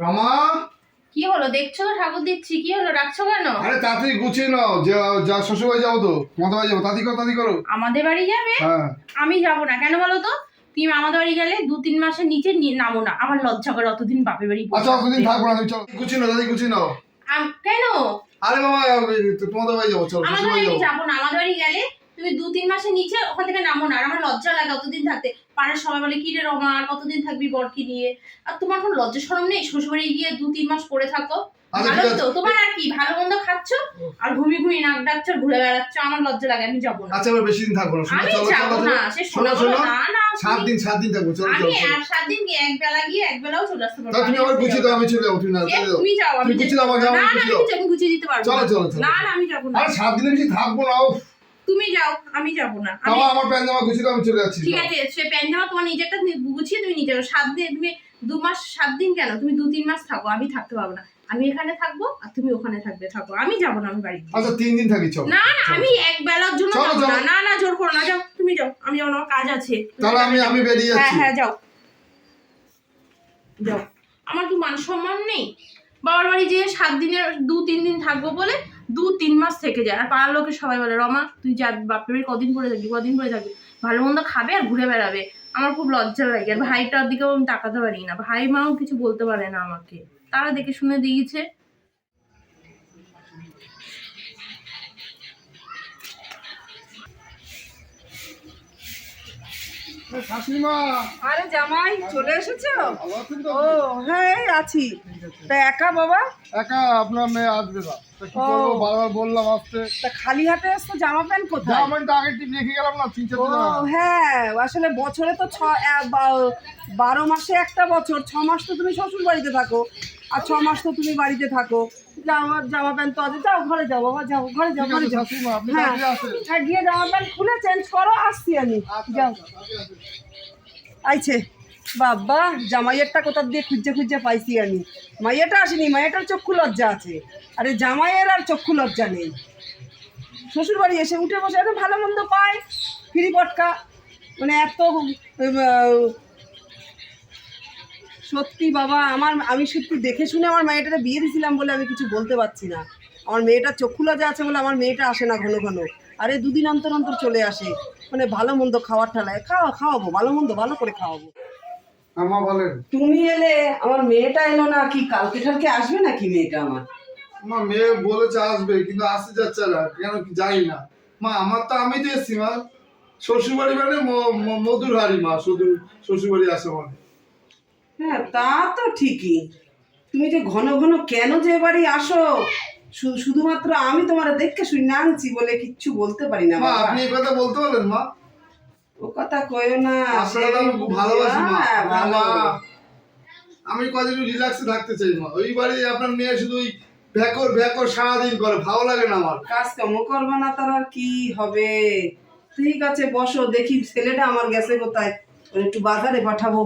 রমা? কি হলো? দেখছ তো ঠাকুর দিচ্ছি। কি হলো? ডাকছো কেন? আরে তাড়াতাড়ি গুছিয়ে নাও। যা যা শ্বশুর বাড়ি যাব তো। তোমাদের বাড়ি যাব। তাড়াতাড়ি করো তাড়াতাড়ি করো। আমাদের বাড়ি যাবে? হ্যাঁ। আমি যাব না। কেন বলো তো? তুমি আমাদের বাড়ি গেলে দু তিন মাসের নিচে নামো না। আমার লজ্জা করে অতদিন বাপের বাড়ি আচ্ছা অতদিন থাকব না। তুমি চলো। গুছিয়ে নাও তাড়াতাড়ি গুছিয়ে নাও। কেন? আরে বাবা তোমাদের বাড়ি যাব। চলো আমাদের বাড়ি যাব না। আমাদের বাড়ি গেলে তুমি দু তিন মাসের নিচে ওখান থেকে নামো না আর আমার লজ্জা লাগে অতদিন থাকতে। পাড়ার সবাই বলে কি রে রমা আর কতদিন থাকবি বরকি নিয়ে? আর তোমার কোনো লজ্জা সরম নেই? শ্বশুরবাড়ি গিয়ে দু তিন মাস পড়ে থাকো। আচ্ছা, ভালো তো? তোমার আর কি? ভালো মন্দ খাচ্ছ? আর ঘুমি ঘুমি নাক ডাকছ ঘুরে বেড়াচ্ছ আমার লজ্জা লাগে আমি যাব না। আচ্ছা বেশি দিন থাকব না। আমি যাব না সে শোনো না না সাত দিন সাত দিন থাকব চলো আমি। এক সাত দিন গিয়ে এক বেলা গিয়ে এক বেলাও চলে আসতে পারব তুমি গুছিয়ে দাও আমি চলে যাব তুমি না তুমি যাও আমি গুছিয়ে দাও, না না গুছিয়ে আমি গুছিয়ে দিতে পারব চলো। চলো। না না আমি যাব না। আরে সাত দিনের বেশি থাকব না। তুমি যাও আমি যাব না। আমি আমার প্যান্ট জামা গুছিয়ে আমি চলে যাচ্ছি ঠিক আছে সে প্যান্ট জামা তোমার নিজেরটা গুছিয়ে তুমি যাও। সাত দিন তুমি দু মাস সাত দিন কেন? তুমি দু তিন মাস থাকো আমি থাকতে পারব না। আমি এখানে থাকব আর তুমি ওখানে থাকবে থাকো। আমি যাব না আমি বাড়ি। আচ্ছা তিন দিন থাকি চলো। না না আমি এক বেলার জন্য যাব না। না না জোর করো না যাও তুমি যাও। আমি যাব আমার কাজ আছে। তাহলে আমি আমি বেরিয়ে হ্যাঁ যাচ্ছি। হ্যাঁ যাও। যাও। আমার কি মান সম্মান নেই? বাবার বাড়ি যেয়ে সাত দিনের দু তিন দিন থাকব বলে দু তিন মাস থেকে যায়। আর পাড়ার লোকে সবাই বলে রমা তুই যা বাপের বাড়ি কদিন করে থাকবি কদিন করে থাকবি ভালো মন্দ খাবে আর ঘুরে বেড়াবে। আমার খুব লজ্জা লাগে। আর ভাইটার দিকেও আমি তাকাতে পারি না। ভাই মাও কিছু বলতে পারে না আমাকে। তারা দেখে শুনে দিয়েছে। আরে জামাই চলে এসেছ? ও হ্যাঁ আছি। তা একা বাবা? একা আপনার মেয়ে আসবে বারবার বললাম আসতে। তা খালি হাতে জামা প্যান্ট কোথায়? জামাইটা আগে টিপ রেখে গেলাম না তিন চার দিন আগে। হ্যাঁ আসলে বছরে তো ছ বারো মাসে একটা বছর ছ মাস তো তুমি শ্বশুর বাড়িতে থাকো আর ছ মাস তো তুমি বাড়িতে থাকো। জামা জামা প্যান্ট তো আছে যাও ঘরে যাও বাবা যাও ঘরে যাও ঘরে যাও। হ্যাঁ হ্যাঁ গিয়ে জামা প্যান্ট খুলে চেঞ্জ করো আসছি আমি। যাও। আইছে। বাবা, জামাইয়েরটা কোথা দিয়ে খুঁজে খুঁজে পাইছি আমি। মাইয়াটা আসেনি মাইয়াটার চক্ষু লজ্জা আছে। আরে জামাইয়ের আর চক্ষু লজ্জা নেই। শ্বশুর বাড়ি এসে উঠে বসে এত ভালো মন্দ পায়, ফিরি পটকা মানে এত সত্যি বাবা, আমার, আমি সত্যি দেখে শুনে আমার মেয়েটাকে বিয়ে দিয়েছিলাম বলে আমি কিছু বলতে পারছি না। আমার মেয়েটার চক্ষু লজ্জা আছে বলে আমার মেয়েটা আসে না ঘন ঘন। আরে দুদিন অন্তর অন্তর চলে আসে। মানে ভালো মন্দ খাওয়ার ঠালায়, খাওয়া, খাওয়াবো, ভালো মন্দ, ভালো করে খাওয়াবো। আমা বলেন। তুমি এলে আমার মেয়েটা এলো না কি কালকে ঠালকে আসবে নাকি মেয়েটা আমার? মা মেয়ে বলেছে আসবে কিন্তু আসতে যাচ্ছে না কেন কি জানি না। মা আমার তো আমি তো এসছি মা শ্বশুর বাড়ি মানে মধুর হাড়ি মা শুধু শ্বশুর বাড়ি আসে মানে হ্যাঁ তা তো ঠিকই। তুমি যে ঘন ঘন কেন যে বাড়ি আসো? শুধুমাত্র আমি তোমার দেখে শুনি না আনছি বলে কিচ্ছু বলতে পারি না মা আপনি এই কথা বলতে পারলেন মা? ও কথা কয়ো না আপনারা তো আমি ভালোবাসি মা। হ্যাঁ, ভালো। আমি কদিন রিল্যাক্সে থাকতে চাই মা। ওই বাড়ি আপনার মেয়ে শুধু ওই ভ্যাকর ভ্যাকর সারাদিন করে ভালো লাগে না আমার। কাজ কাম করবে না তার আর কি হবে? ঠিক আছে বসো দেখি ছেলেটা আমার গেছে কোথায়। একটু বাজারে পাঠাবো।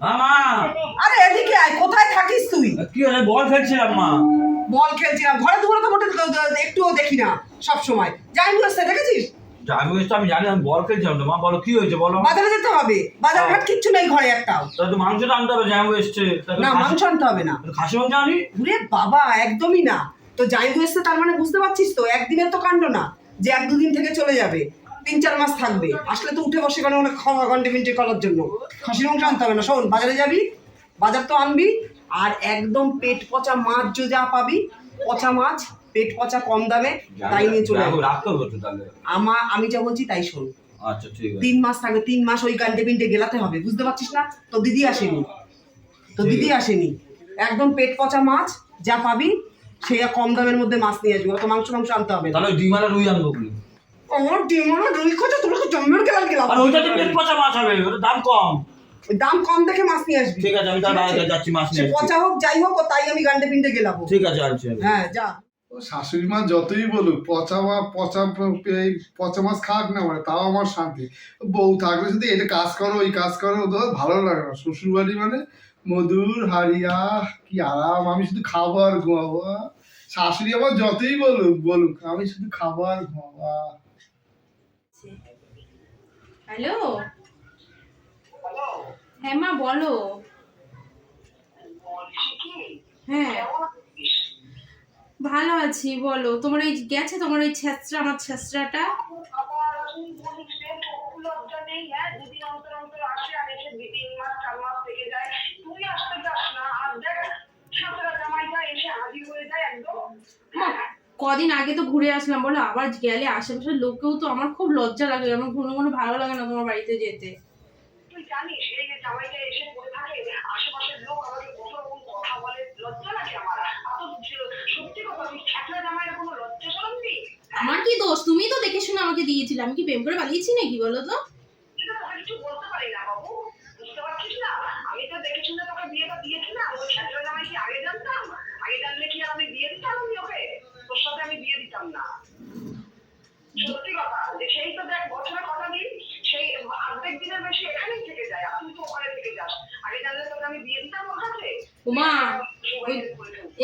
মামা আরে এদিকে আয় কোথায় থাকিস তুই? কি হলো? বল খেলছিলাম মা। বল খেলছিলাম ঘরে দুপুরে তো মোটে একটুও দেখি না সব সময়। যাই বসতে দেখেছিস? আমি তো আমি জানি আমি বল খেলছিলাম তো। মা বলো কি হয়েছে? বলো বাজারে যেতে হবে। বাজার ঘাট কিচ্ছু নেই ঘরে একটাও। তাহলে মাংসটা আনতে হবে জ্যাম এসছে। না মাংস আনতে হবে না। খাসি মাংস আনি? ঘুরে বাবা একদমই না। তো যাই হয়েছে তার মানে বুঝতে পারছিস তো? একদিনের তো কাণ্ড না যে এক দুদিন থেকে চলে যাবে। তিন চার মাস থাকবে। আসলে তো উঠে বসে কেন অনেক খাওয়া ঘন্টে মিন্টে করার জন্য। খাসির মাংস আনতে হবে না। শোন বাজারে যাবি বাজার তো আনবি আর একদম পেট পচা মাছ যা পাবি পচা মাছ পেট পচা কম দামে তাই নিয়ে চলে যাব আমা আমি যা বলছি তাই শোন। আচ্ছা ঠিক আছে। তিন মাস থাকবে তিন মাস ওই গান্ডে পিন্টে গেলাতে হবে বুঝতে পারছিস না? তো দিদি আসেনি। তো দিদি আসেনি। একদম পেট পচা মাছ যা পাবি সে কম দামের মধ্যে মাছ নিয়ে আসবি। অত মাংস মাংস আনতে হবে। তাহলে ডিমালা রুই আনব আমার ডিমানো রুই জন্মের গেলাম গেলাম আর ওইটা তো পেট পচা মাছ হবে ওটা দাম কম। দাম কম দেখে মাছ নিয়ে আসবি। ঠিক আছে আমি তাহলে যাচ্ছি মাছ নিয়ে পচা হোক যাই হোক তাই আমি গান্ডে পিন্টে গেলাম ঠিক আছে হ্যাঁ যা। শাশুড়ি মা যতই বলুক পচা মা পচা এই পচা মাছ খাক না মানে তাও আমার শান্তি। বউ থাকলে শুধু এটা কাজ করো ওই কাজ করো তো ভালো লাগে না। শ্বশুর বাড়ি মানে মধুর হারিয়া কি আরাম আমি শুধু খাব আর ঘুমাবো শাশুড়ি আমার যতই বলুক বলুক আমি শুধু খাব আর ঘুমাবো হ্যালো? হ্যাঁ মা বলো। হ্যাঁ ভালো আছি, বলো। তোমার এই গেছে তোমার ওই ছেঁচড়া, আমার ছেঁচড়াটা? কদিন আগে তো ঘুরে আসলাম, বলো। আবার গেলে আশেপাশের লোকেও তো আমার খুব লজ্জা লাগে, আমার কোনো কোনো ভালো লাগে না তোমার বাড়িতে যেতে। তুই জানিস, এই যে জামাইটা এসে পড়ে থাকে আশেপাশের লোক আমাকে কত রকম কথা বলে লজ্জা লাগে আমার এত সত্যি কথা তুই ছাত্রা জামাইয়ের কোনো লজ্জা সরম নেই আমার কি দোষ? তুমি তো দেখে শুনে আমাকে দিয়েছিলে। আমি কি প্রেম করে পালিয়েছি নাকি বলো তো? সত্যি কথা যে সেই তো দেখ বছরে কথা দিন সেই অর্ধেক দিনের বেশি এখানেই থেকে যায় তুই তো ওখানে থেকে যাস। আগে জানলে তোকে আমি বিয়ে দিতাম ওর কাছে।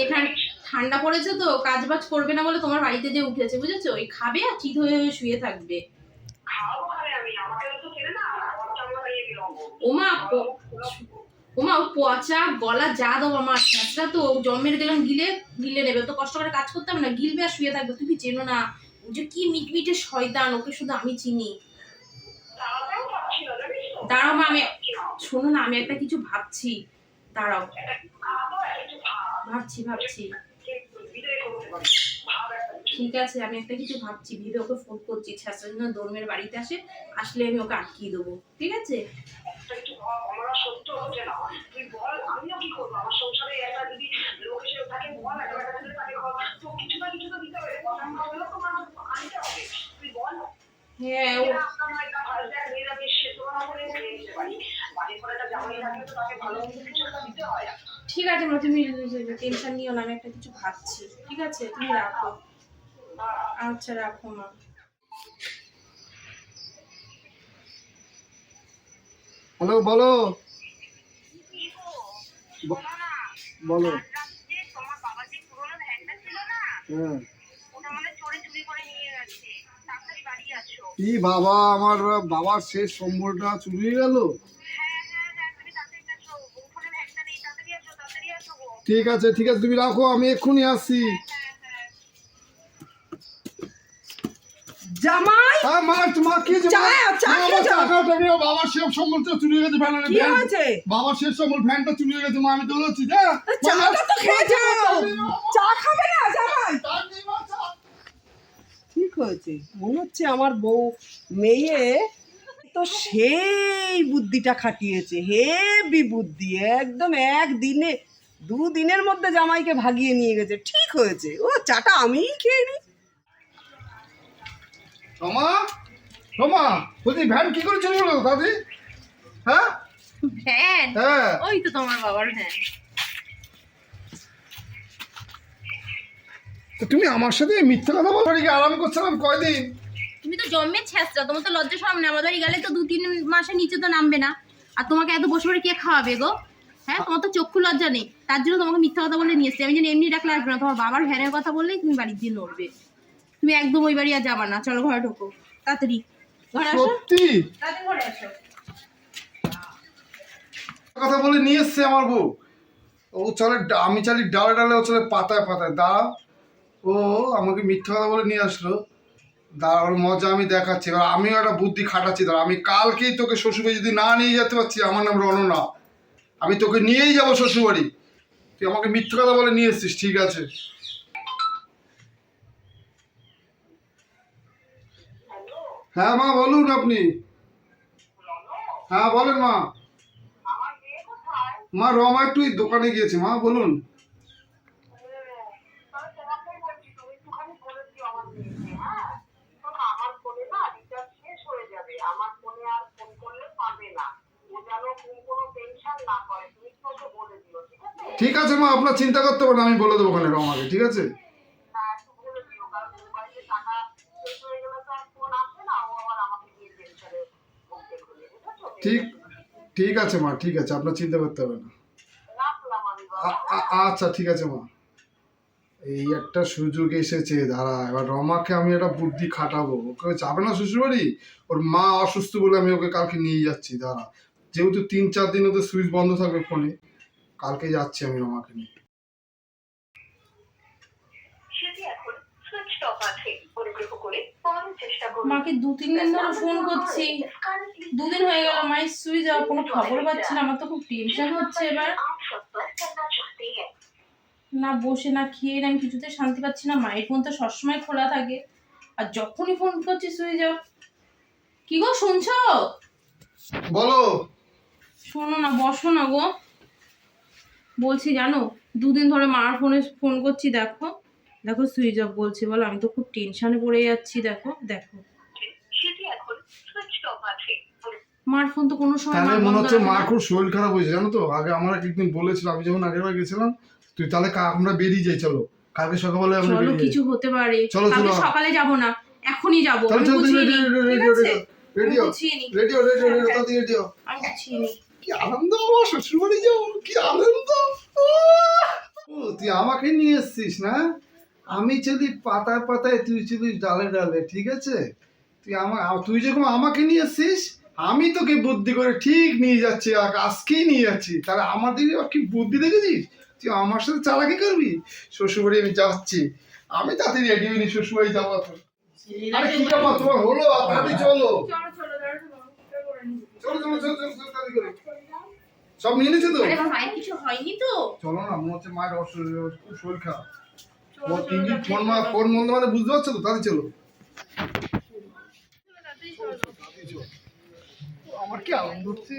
এখানে ঠান্ডা পড়েছে তো কাজ বাজ করবে না বলে তোমার বাড়িতে যে উঠেছে বুঝেছ? ওই খাবে আর চিত হয়ে হয়ে শুয়ে থাকবে ওমা ওমা পচা গলা যা দাও আমার ছেঁচড়া তো জন্মের গেলাম গিলে গিলে নেবে। তো কষ্ট করে কাজ করতে হবে না গিলবে আর শুয়ে থাকবে তুমি চেনো না। ও যে কি মিটমিটে শয়তান ওকে শুধু আমি চিনি। দাঁড়াও মা আমি শোনো না আমি একটা কিছু ভাবছি। দাঁড়াও। ভাবছি ভাবছি। ঠিক আছে আমি একটা কিছু ভাবছি ভেবে ওকে ফোন করছি জন্য দর্মের বাড়িতে আসে আসলে আমি ওকে আটকিয়ে দেবো ঠিক আছে? একটা আছে মা তুমি টেনশন নিও না, আমি একটা কিছু ভাবছি, ঠিক আছে? তুমি রাখো। আচ্ছা রাখো মা। হ্যালো, বলো। বলো। হ্যাঁ। কি বাবা, আমার বাবার শেষ সম্বলটা চুরি গেল? ঠিক আছে ঠিক আছে তুমি রাখো আমি এক্ষুনি আসছি। জামাই! হ্যাঁ কি আমার বাবার সম্বলটা চুরি হয়ে গেছে ভ্যানের কি হয়েছে? বাবার শেষ সম্বল চুরি হয়ে গেছে মা আমি দৌড়াচ্ছি যা। চাটা তো খেয়ে যাও। চা খাবে না জামাই? ঠিক হয়েছে। মনে হচ্ছে আমার বউ মেয়ে তো সেই বুদ্ধিটা খাটিয়েছে। হেভি বুদ্ধি একদম একদিনে দুদিনের মধ্যে জামাইকে ভাগিয়ে নিয়ে গেছে। ঠিক হয়েছে। ও চাটা আমিই খেয়ে নিই রমা রমা বলছি ভ্যান কি করে চুরি হলো দাদি? হ্যাঁ? ভ্যান? হ্যাঁ। ওই তো তোমার বাবার ভ্যান। তো তুমি আমার সাথে মিথ্যা কথা বলো কি? আরাম করছিলাম কয়দিন? তুমি তো জন্মের ছেঁচড়া তোমার তো লজ্জা সরম না। আমাদের বাড়ি গেলে তো দু তিন মাসের নিচে তো নামবে না। আর তোমাকে এত বসে বসে কে খাওয়াবে গো? হ্যাঁ তোমার তো চক্ষু লজ্জা নেই। তার জন্য তোমাকে মিথ্যা কথা বলে নিয়ে এসছি। আমি যেন এমনি ডাকলে আসবে না। তোমার বাবার ভ্যানের কথা বললেই তুমি বাড়ির দিয়ে নড়বে তুমি একদম ওই বাড়ি আর যাবা না। চলো ঘরে ঢোকো। তাড়াতাড়ি। ঘরে আসো। সত্যি? তাড়াতাড়ি ঘরে আসো। কথা বলে নিয়ে এসছে আমার বউ। ও চলে আমি চালি ডালে ডালে ও চলে পাতায় পাতায়। দাঁড়া ও আমাকে মিথ্যা কথা বলে নিয়ে আসলো। দাঁড়া ওর মজা আমি দেখাচ্ছি। এবার আমিও একটা বুদ্ধি খাটাচ্ছি। দাঁড়া আমি কালকেই তোকে শ্বশুরবাড়ি যদি না নিয়ে যেতে পারছি আমার নাম রণনা। আমি তোকে নিয়েই যাব শ্বশুরবাড়ি। তুই আমাকে মিথ্যা কথা বলে নিয়ে এসছিস ঠিক আছে? হ্যাঁ মা বলুন আপনি। হ্যাঁ বলেন মা। মা রমা একটু দোকানে গিয়েছে মা বলুন তাহলে তোমাকেই বলছি তুমি একটুখানি বলে দিও আমার মেয়েকে হ্যাঁ শোনো, আমার ফোনে না রিচার্জ শেষ হয়ে যাবে আমার ফোনে আর ফোন করলে পাবে না ও যেন তুমি কোনো টেনশন না করে তুমি একটু ওকে বলে দিও ঠিক আছে? মা আপনার চিন্তা করতে পারেন আমি বলে দেবো ওখানে রমাকে ঠিক আছে? ঠিক ঠিক আছে মা ঠিক আছে আপনার চিন্তা করতে হবে না। আচ্ছা ঠিক আছে মা। এই একটা সুযোগ এসেছে দাঁড়া এবার রমাকে আমি একটা বুদ্ধি খাটাবো। ওকে যাবে না শ্বশুরবাড়ি? ওর মা অসুস্থ বলে আমি ওকে কালকে নিয়ে যাচ্ছি দাঁড়া। যেহেতু তিন চার দিনও তো সুইচ বন্ধ থাকবে ফোনে কালকে যাচ্ছি আমি আমাকে নিয়ে। মাকে দু তিন দিন ধরে ফোন করছি। দুদিন হয়ে গেল মায়ের সুইচ অফ কোনো খবর পাচ্ছি না আমার তো খুব টেনশন হচ্ছে এবার। না বসে না খেয়ে না আমি কিছুতে শান্তি পাচ্ছি না মায়ের ফোন তো সবসময় খোলা থাকে। আর যখনই ফোন করছি সুইচ যাও কি গো শুনছো? বলো। শোনো না বসো না গো। বলছি জানো দুদিন ধরে মার ফোনে ফোন করছি দেখো। দেখো সুইচ অফ বলছে বলো আমি তো খুব টেনশনে পড়ে যাচ্ছি দেখো দেখো। মার ফোন তো কোনো সময় তাহলে মনে হচ্ছে মা খুব শরীর খারাপ হয়েছে জানো তো? আগে আমার একদিন বলেছিল আমি যখন গেছিলাম তুই তাহলে আমরা বেরিয়ে যাই চলো। কালকে সকালবেলা আমরা চলো কিছু হতে পারে। চলো, চলো। সকালে যাব না এখনই যাব। আমি গুছিয়ে নিই। রেডিও রেডিও রেডিও রেডিও আমি গুছিয়ে নিই। কি আনন্দ আমার শ্বশুর বাড়ি যাও কি আনন্দ ও তুই আমাকে নিয়ে এসছিস না আমি চলি পাতায় পাতায় তুই চলি ডালে ডালে ঠিক আছে তুই আমার তুই যখন আমাকে নিয়ে এসছিস আমি তোকে বুদ্ধি করে ঠিক নিয়ে যাচ্ছি আজকেই নিয়ে যাচ্ছি তাহলে আবার কি বুদ্ধি দেখেছিস তুই আমার সাথে চালাকি করবি শ্বশুরবাড়ি আমি যাচ্ছি আমি তাড়াতাড়ি রেডি হইনি শ্বশুরবাড়ি যাব। আরে কি ব্যাপার তোমার হলো তাড়াতাড়ি চলো চলো, চলো। চলো চলো চলো চলো চলো, তাড়াতাড়ি করে সব নিয়ে নিয়েছে তো? আরে আমার মায়ের কিছু হয়নি তো। চলো না মনে হচ্ছে মায়ের অসুবিধা খুব শরীর খারাপ। ও তিন দিন ফোন মা ফোন বন্ধ মানে বুঝতে পারছ তো? তাহলে চলো। আমার কি আনন্দ হচ্ছে?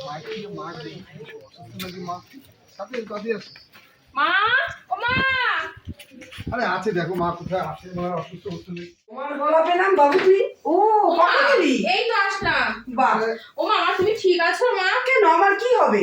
মাকে মা অসুস্থ নাকি মা? সাথে কাজে আছে মা ও মা! আরে আছে দেখো মা কোথায় আছে মা অসুস্থ হচ্ছে তোমার গলা পেলাম বাবু তুই কখন এলি এই তো আসলাম। বাহ। ও মা তুমি ঠিক আছো মা? কেন? আমার কি হবে?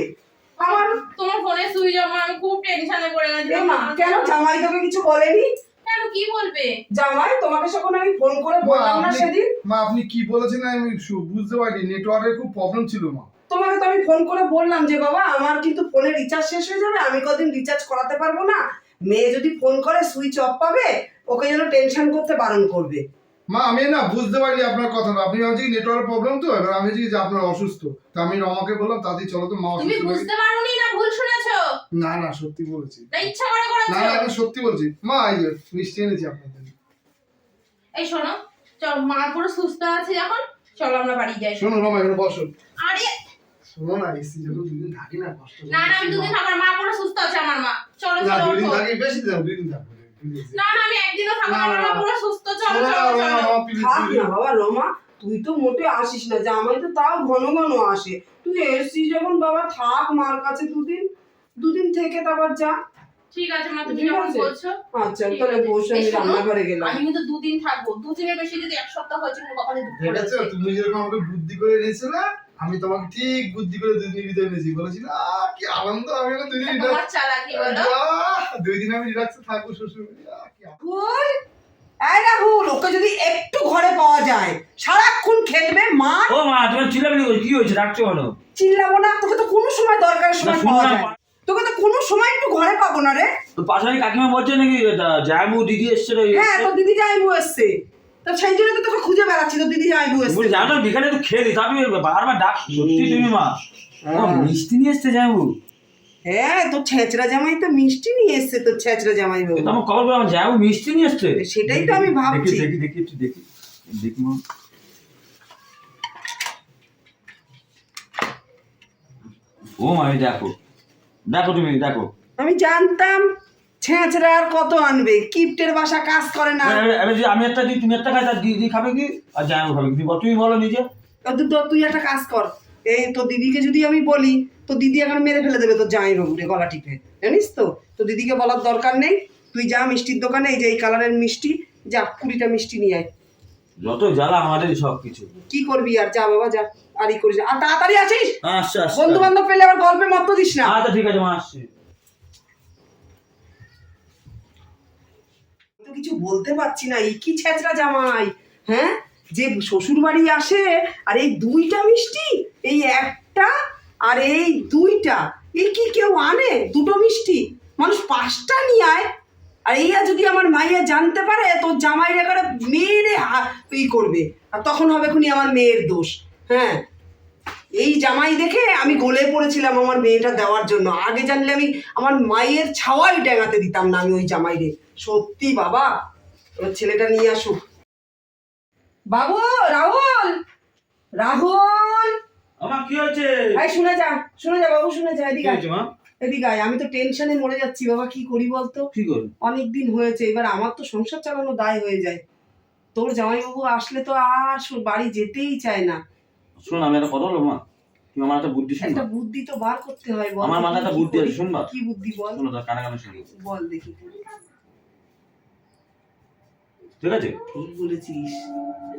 আমার তোমার ফোনে সুইচ অফ আমি খুব টেনশনে পড়ে গেছি। মা কেন? জামাই তোকে কিছু বলেনি? কেন? কি বলবে? জামাই তোমাকে যখন আমি ফোন করে বললাম না সেদিন মা আপনি কি বলেছেন আমি শু- বুঝতে পারিনি। নেটওয়ার্কের খুব প্রবলেম ছিল মা। তোমাকে তো আমি ফোন করে বললাম যে বাবা আমার কিন্তু ফোনে রিচার্জ শেষ হয়ে যাবে আমি কদিন রিচার্জ করাতে পারব না। মেয়ে যদি ফোন করে সুইচ অফ পাবে ওকে যেন টেনশন করতে বারণ করবে। মা আমি না বুঝতে পারিনি আপনার কথাটা। আপনি ভাবছি নেটওয়ার্ক প্রবলেম তো? এবার আমি যে আপনার অসুস্থ। তা আমি রমাকে বললাম তাড়াতাড়ি চলো তো মা তুমি বুঝতে পারোনি না ভুল শুনেছো? না না সত্যি বলেছি। না ইচ্ছা করে করেছ? না না আমি সত্যি বলছি। মা এই যে মিষ্টি এনেছি আপনার জন্য এই শোনো চল মা পুরো সুস্থ আছে এখন। চলো আমরা বাড়ি যাই। শোনো রমা এখানে বসো। আরে! শোনো না এসি যত দুদিন থাকি না কষ্ট না না আমি দুদিন থাকব না, মা পুরো সুস্থ আছে আমার মা। চলো চলো দুদিন। থাকি বেশি দিন দুদিন থাকব। না না আমি একদিনও থাকব না, না না, মা না। পুরো সুস্থ চলো চলো রমা, চলো। রমা, please, থাক please। না বাবা রমা তুই তো মোটে আসিস না জামাই তো তাও ঘন ঘন আসে। তুই এসছিস যখন বাবা থাক মার কাছে দুদিন দুদিন থেকে তারপর যা। ঠিক আছে মা তুমি যখন বলছো আচ্ছা তাহলে বসে আমি রান্নাঘরে গেলাম। আমি কিন্তু দুদিন থাকব। দুদিনের বেশি যদি এক সপ্তাহ হয়েছে কোনো কখনো তুমি যেরকম আমাকে বুদ্ধি করে এনেছিলে আমি তোমাকে ঠিক বুদ্ধি করে দুই দিন ভিতরে এনেছি। বলেছি না কি আনন্দ আমি এখন দুই দিন দুই দিন আমি রিল্যাক্সে থাকব শ্বশুর এই রাহুল ওকে যদি একটু ঘরে পাওয়া যায় সারাক্ষণ খেলবে মা ও মা তোমার করছ কি হয়েছে? ডাকছো কেন? চিল্লাবো না তোকে তো কোনো সময় দরকারের না, সময় পাওয়া যায়। তোকে তো কোনো সময় একটু ঘরে পাবো না রে। তো পাশাপাশি কাকিমা বলছে নাকি জামু দিদি এসছে রে, হ্যাঁ। তোর দিদি জামাইবু এসছে। তো সেই জন্য তো তোকে খুঁজে বেড়াচ্ছি তোর দিদি জানো বিকালে তো খেলি তা তুমি বারবার ডাক সত্যি তুমি মা। হ্যাঁ। মিষ্টি নিয়ে এসছে হ্যাঁ তোর ছেঁচড়া জামাই তো মিষ্টি নিয়ে এসছে তোর ছেঁচড়া জামাই বাবু আমার খবর পেলাম জামু মিষ্টি নিয়ে এসছে? সেটাই তো আমি ভাবছি। দেখি দেখি দেখি একটু দেখি দেখি মা। ও মা দেখো। দেখো তুমি দেখো। আমি জানতাম। ছেঁচড়া আর কত আনবে? কিপ্টের বাসা কাজ করে না। এবার যদি আমি একটা দিই তুমি একটা খাই তার দিদি খাবে কি? আর জামু খাবে কি? তুমি বলো- নিজে। তো তো তুই একটা কাজ কর। এই তোর দিদিকে যদি আমি বলি তো দিদি এখন মেরে ফেলে দেবে তোর জামাই বাবুরে গলা টিপে। জানিস তো? তো দিদিকে বলার দরকার নেই। তুই যা মিষ্টির দোকানে এই যে এই কালারের মিষ্টি যা কুড়িটা মিষ্টি নিয়ে আয়। যত জ্বালা আমাদের সব কিছু কি করবি আর? যা বাবা যা। আর ই করিস আর তাড়াতাড়ি আছিস আচ্ছা আচ্ছা বন্ধু বান্ধব পেলে আবার গল্পে মত দিস না। আচ্ছা ঠিক আছে মা আসছি। কিছু বলতে পারছি না, এই কি ছেঁচড়া জামাই হ্যাঁ? যে শ্বশুর বাড়ি আসে, আর এই দুইটা মিষ্টি, এই একটা আর এই দুইটা এই কি কেউ আনে? দুটো মিষ্টি, মানুষ পাঁচটা নিয়ে আয়। আর এইয়া যদি আমার মাইয়া জানতে পারে, তোর জামাই করে মেয়েরে ই করবে। আর তখন হবে খুনি আমার মেয়ের দোষ হ্যাঁ? এই জামাই দেখে আমি গলে পড়েছিলাম আমার মেয়েটা দেওয়ার জন্য। আগে জানলে আমি আমার মায়ের ছাওয়াই ডেঙাতে দিতাম না আমি ওই জামাইরে। সত্যি বাবা? এবার ছেলেটা নিয়ে আসুক। বাবু রাহুল! রাহুল! আমার কি হয়েছে? এই শুনে যা শুনে যা বাবু শুনে যা এদিকে আয়। মা? এদিকে আয়, আমি তো টেনশনে মরে যাচ্ছি বাবা কি করি বলতো? কি করবি? অনেক দিন হয়েছে এবার আমার তো সংসার চালানো দায় হয়ে যায়। তোর জামাইবাবু আসলে তো আর বাড়ি যেতেই চায় না। শোন আমি একটা কথা বলব মা। তুমি আমার একটা বুদ্ধি শুনবা। একটা বুদ্ধি তো বার করতে হয় বল। আমার মাথায় একটা বুদ্ধি করি? আছে, শুনবা? কি বুদ্ধি বল? শোনো কানে কানে শুনি বল দেখি। ঠিক আছে? ঠিক বলেছিস।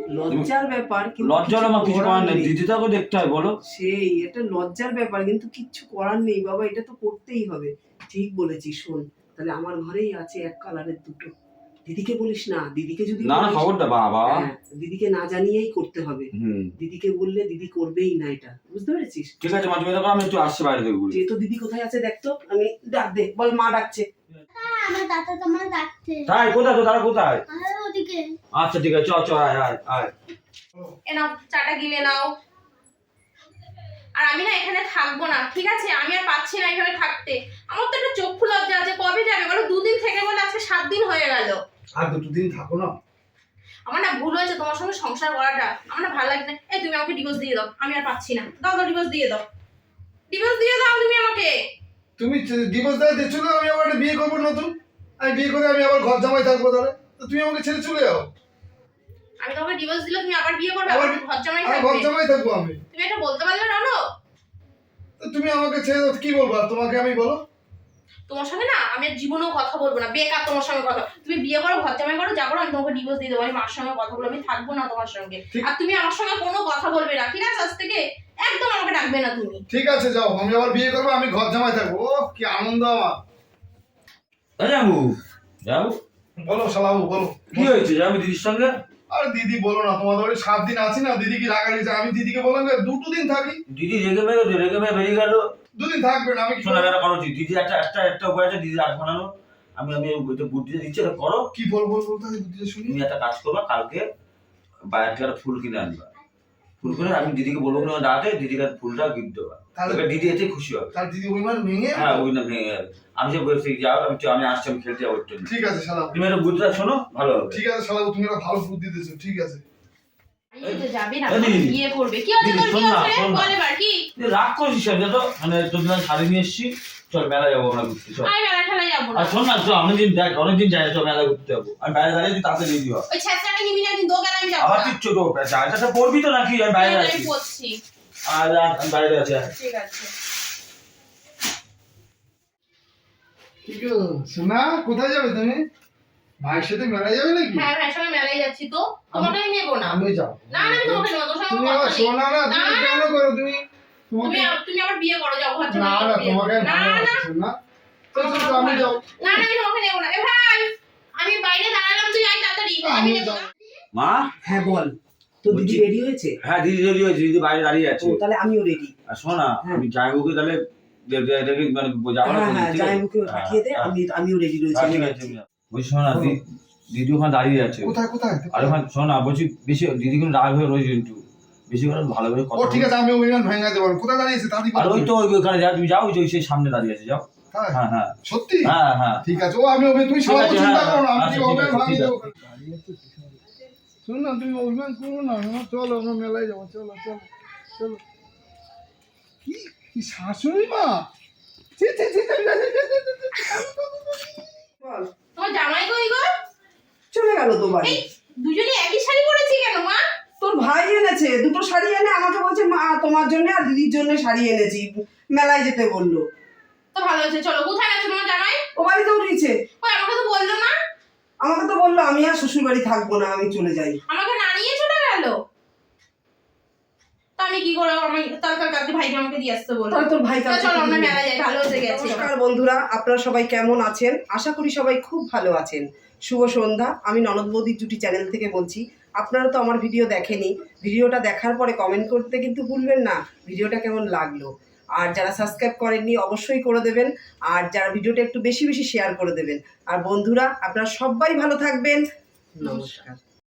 লজ্জার ব্যাপার কিন্তু লজ্জা হলে আমার কিছু করার নেই। দিদিটাকে দেখতে হয় বলো। সেই এটা লজ্জার ব্যাপার কিন্তু কিচ্ছু করার নেই। বাবা এটা তো করতেই হবে। ঠিক বলেছিস শোন। তাহলে আমার ঘরেই আছে এক কালারের দুটো। দিদিকে বলিস না। দিদিকে যদি না না খবরটা বাবা। হ্যাঁ, দিদিকে না জানিয়েই করতে হবে। দিদিকে বললে দিদি করবেই না এটা। বুঝতে পেরেছিস? ঠিক আছে মা তুমি দেখো আমি একটু আসছি বাইরে থেকে যেহেতু দিদি কোথায় আছে দেখতো আমি ডাক দে বল মা ডাকছে। আমার দাদা তোমার ডাকছে তাই? কোথায় তো? তারা কোথায়? আর ওদিকে। আচ্ছা ঠিক আছে চ চ আয় আয় আয়। এ নাও চাটা গিলে নাও। আর আমি না এখানে থাকব না ঠিক আছে? আমি আর পাচ্ছি না এইভাবে থাকতে। আমার তো একটা চক্ষু লজ্জা আছে কবে যাবে? বলো দুদিন থেকে বলে আজকে সাত দিন হয়ে গেল। আর দুটো দিন থাকো না। আমার না ভুল হয়েছে তোমার সঙ্গে সংসার করাটা আমার না ভালো লাগে না। এই তুমি আমাকে ডিভোর্স দিয়ে দাও আমি আর পাচ্ছি না। দাও দাও ডিভোর্স দিয়ে দাও। ডিভোর্স দিয়ে দাও তুমি আমাকে। তুমি দিবস দেয় দিচ্ছ না আমি আবার বিয়ে করব নতুন। আমি বিয়ে করে আমি আবার ঘর জামাই থাকব তাহলে? তো তুমি আমাকে ছেড়ে চলে যাও। আমি তোমাকে ডিভোর্স দিলে তুমি আবার বিয়ে করবে আবার ঘর জামাই আর ঘর জামাই থাকব আমি। তুমি এটা বলতে পারলে না নো? তো তুমি আমাকে ছেড়ে দাও কি বলব? আর তোমাকে আমি বলো? তোমার সঙ্গে না আমি আর জীবনেও কথা বলব না। বেকার তোমার সঙ্গে কথা। তুমি বিয়ে করো ঘর জামাই করো যা করো আমি তোমাকে ডিভোর্স দিয়ে দেবো। আমি মার সঙ্গে কথা বলব আমি থাকব না তোমার সঙ্গে। আর তুমি আমার সঙ্গে কোনো কথা বলবে না ঠিক আছে? আজ থেকে একদম আমাকে ডাকবে না তুমি। ঠিক আছে যাও। আমি আবার বিয়ে করব আমি ঘর জামাই থাকব। ও কি আনন্দ আমার। যাব যাব বলো শালাবু বলো কি হয়েছে যাব দিদির সঙ্গে আর দিদি বলো না তোমাদের বাড়ি সাত দিন আছি না দিদি কি রাগা গেছে আমি দিদিকে বললাম যে দুটো দিন থাকি দিদি রেগে বেরোচ্ছে রেগে বের বেরিয়ে গেল দুদিন থাকবে না আমি কি শোনো করো দিদি একটা একটা একটা উপায় আছে দিদি রাত বানানো আমি আমি ওইটা বুদ্ধিটা দিচ্ছি এটা করো কি বলব বলতে দিদিকে শুনি তুমি একটা কাজ করবা কালকে বাইরে থেকে ফুল কিনে আনবা ফুল কিনে আমি দিদিকে বলব না দাঁড়াতে দিদিকে ফুলটা গিফট দেবা তাহলে দিদি এতে খুশি হবে। তার দিদি ওইবার ভেঙে হ্যাঁ ওই না ভেঙে যাবে আমি যে বলছি যাও আমি তো- আমি আসছি আমি খেলতে যাব একটু। ঠিক আছে শালাবু তুমি একটা বুদ্ধিটা শোনো ভালো হবে। ঠিক আছে শালাবু তুমি একটা ভালো বুদ্ধি দিতেছো ঠিক আছে। রাগ করছিস আমি তো মানে তোর শাড়ি নিয়ে এসছি। চল মেলা যাব আমরা ঘুরতে চল। আমি মেলা খেলায় যাব না। আর শোন না চল অনেকদিন দেখ অনেকদিন যাই চল মেলা ঘুরতে যাব। আমি বাইরে দাঁড়িয়ে তুই তাড়াতাড়ি রেডি হ ওই ছেঁচড়াটা নিবি না একদিন দো আমি যাব আবার না। তুই ছোট পড়বি তো নাকি আমি বাইরে আমি পড়ছি। আর আর আমি বাইরে আছি ঠিক আছে। ঠিক সোনা কোথায় যাবে তুমি? ভাইয়ের সাথে মেলায় যাবে নাকি? হ্যাঁ ভাইয়ের সঙ্গে মেলায় যাচ্ছি তো। নেব না। আমি যাব। না না আমি তোমাকে নেব তোর সঙ্গে তুমি আমার আবার কথা নেই। সোনা না তুমি কেন করো তুমি? তুমি তুমি আবার বিয়ে করো যাও ঘর না না তোমাকে। না না তো আমি যাও। না না আমি তোমাকে নেব না। এ ভাই আমি বাইরে দাঁড়ালাম তুই আয় তাড়াতাড়ি। আমি না। মা? হ্যাঁ বল। তো দিদি রেডি হয়েছে? হ্যাঁ দিদি রেডি হয়েছে দিদি বাইরে দাঁড়িয়ে আছে। তাহলে আমিও রেডি আর শোন না হ্যাঁ। আমি জামাইবাবুকে তাহলে মানে যাব না হ্যাঁ হ্যাঁ পাঠিয়ে দে আমি আমিও রেডি রয়েছি শোন না দিদি ওখানে দাঁড়িয়ে আছে। কোথায় কোথায়? আর ওখানে শোন না বলছি বেশি দিদি কিন্তু রাগ হয়ে রয়েছে একটু বেশি করে কথা ও ঠিক আছে আমি অভিমান ভেঙে দেবো কোথায় দাঁড়িয়েছি দাদি আর ওই তো ওইখানে যা তুমি যাও ওই সেই সামনে দাঁড়িয়ে আছে যাও হ্যাঁ হ্যাঁ সত্যি হ্যাঁ হ্যাঁ ঠিক আছে ও আমি তুমি সবাই না তুমি অভিমান না আমরা মেলায় যাব চলো চলো কি কি শাশুড়ি মা চলে দুজনে একই শাড়ি পরেছি কেন মা তোর ভাই এনেছে দুটো শাড়ি এনে আমাকে বলছে মা তোমার জন্য আর দিদির জন্য শাড়ি এনেছি। মেলায় যেতে বলল। তো ভালো হয়েছে চলো। কোথায় গেছে তোমার জামাই? ও বাড়িতেও দিয়েছে ওই আমাকে তো বলল না। আমাকে তো বলল আমি আর শ্বশুর বাড়ি থাকব না আমি চলে যাই। আমাকে না নিয়ে চলে গেল? তা আমি কি করে আমি তার কালকে ভাইকে আমাকে দিয়ে আসতে বলল তাহলে তোর ভাই কালকে চলো আমরা মেলায় যাই ভালো হয়েছে গেছে। নমস্কার বন্ধুরা আপনারা সবাই কেমন আছেন? আশা করি সবাই খুব ভালো আছেন। শুভ সন্ধ্যা আমি ননদ বৌদির জুটি চ্যানেল থেকে বলছি আপনারা তো আমার ভিডিও দেখেনি। ভিডিওটা দেখার পরে কমেন্ট করতে কিন্তু ভুলবেন না। ভিডিওটা কেমন লাগল? আর যারা সাবস্ক্রাইব করেননি, অবশ্যই করে দেবেন। আর যারা ভিডিওটা একটু বেশি বেশি শেয়ার করে দেবেন। আর বন্ধুরা, আপনারা সবাই ভালো থাকবেন। নমস্কার।